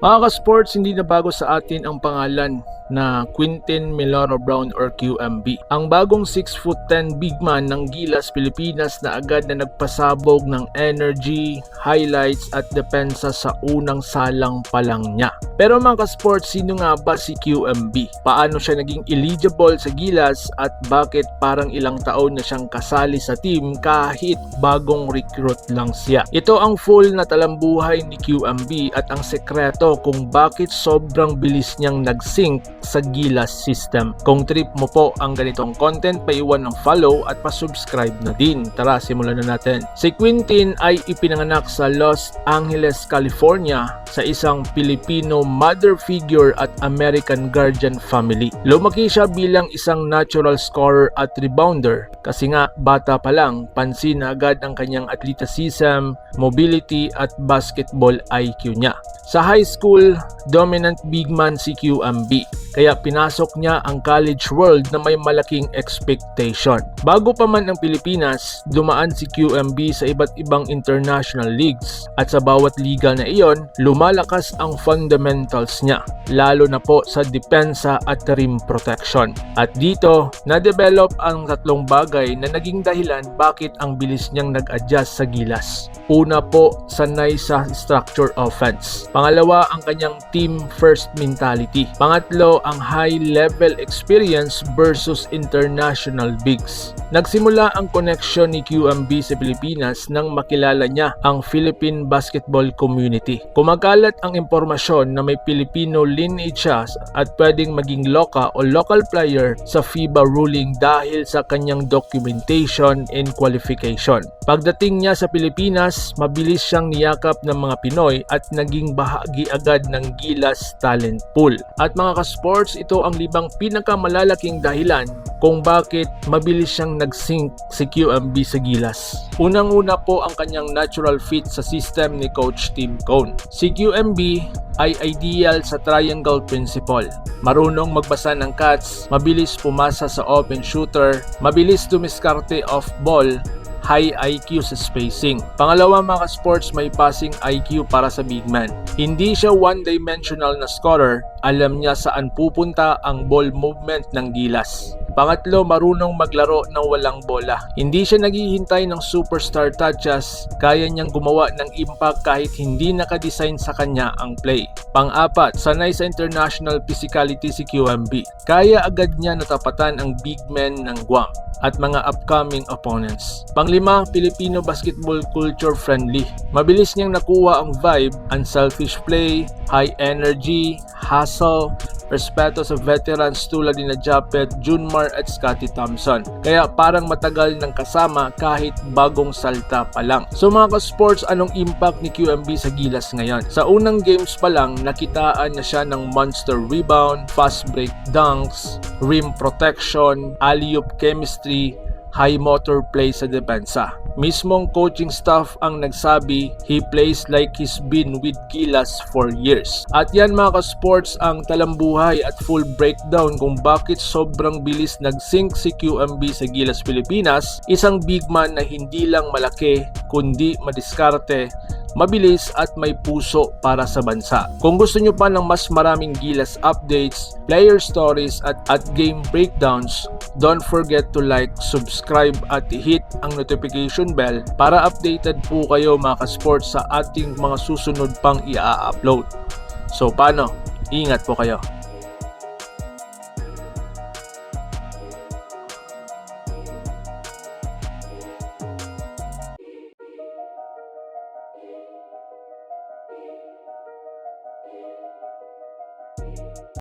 Mga ka-sports, hindi na bago sa atin ang pangalan na Quintin Milano Brown or QMB. Ang bagong 6 foot 10 big man ng Gilas, Pilipinas na agad na nagpasabog ng energy, highlights at depensa sa unang salang pa lang niya. Pero mga ka-sports, sino nga ba si QMB? Paano siya naging eligible sa Gilas at bakit parang ilang taon na siyang kasali sa team kahit bagong recruit lang siya? Ito ang full na talambuhay ni QMB at ang sekreto kung bakit sobrang bilis niyang nag-sync sa Gilas system. Kung trip mo po ang ganitong content, paiwan ng follow at pa-subscribe na din. Tara, simulan na natin. Si Quintin ay ipinanganak sa Los Angeles, California sa isang Filipino mother figure at American guardian family. Lumaki siya bilang isang natural scorer at rebounder kasi nga bata pa lang, pansin na agad ang kanyang athleticism, mobility at basketball IQ niya. Sa high school, dominant big man si QMB. Kaya pinasok niya ang college world na may malaking expectation. Bago pa man ang Pilipinas, dumaan si QMB sa iba't ibang international leagues at sa bawat liga na iyon, lumalakas ang fundamentals niya, lalo na po sa depensa at rim protection. At dito, na-develop ang tatlong bagay na naging dahilan bakit ang bilis niyang nag-adjust sa gilas. Una po, sanay sa structure offense. Pangalawa, ang kanyang team first mentality. Pangatlo, ang high level experience versus international bigs. Nagsimula ang connection ni QMB sa Pilipinas nang makilala niya ang Philippine basketball community. Kumakalat ang impormasyon na may Filipino lineage siya at pwedeng maging loka o local player sa FIBA ruling dahil sa kanyang documentation and qualification. Pagdating niya sa Pilipinas, mabilis siyang niyakap ng mga Pinoy at naging bahagi agad ng Gilas talent pool. At mga ka-sports, ito ang libang pinakamalalaking dahilan kung bakit mabilis siyang nag-sync si QMB sa Gilas. Unang-una po ang kanyang natural fit sa system ni Coach Tim Cone. Si QMB ay ideal sa triangle principle. Marunong magbasa ng cuts, mabilis pumasa sa open shooter, mabilis dumiskarte off ball, high IQ sa spacing. Pangalawa mga sports may passing IQ para sa big man. Hindi siya one-dimensional na scorer, alam niya saan pupunta ang ball movement ng gilas. Pangatlo, marunong maglaro ng walang bola. Hindi siya naghihintay ng superstar touches, kaya niyang gumawa ng impact kahit hindi nakadesign sa kanya ang play. Pang-apat, sanay sa international physicality si QMB. Kaya agad niya natapatan ang big men ng Guam at mga upcoming opponents. Panglima, Filipino basketball culture friendly. Mabilis niyang nakuha ang vibe, unselfish play, high energy, hustle, respeto sa veterans tulad ni Japet, Junmar at Scotty Thompson. Kaya parang matagal ng kasama kahit bagong salta pa lang. So mga ka-sports, anong impact ni QMB sa Gilas ngayon? Sa unang games pa lang, nakitaan na siya ng monster rebound, fast break dunks, rim protection, alley-oop chemistry, high motor play sa depensa. Mismong coaching staff ang nagsabi, he plays like he's been with Gilas for years. At yan mga ka-sports ang talambuhay at full breakdown kung bakit sobrang bilis nag-sync si QMB sa Gilas Pilipinas, isang big man na hindi lang malaki kundi madiskarte mabilis at may puso para sa bansa. Kung gusto nyo pa ng mas maraming Gilas updates, player stories at, at game breakdowns, don't forget to like, subscribe at hit ang notification bell para updated po kayo mga ka-sports sa ating mga susunod pang i-upload. So paano? Ingat po kayo.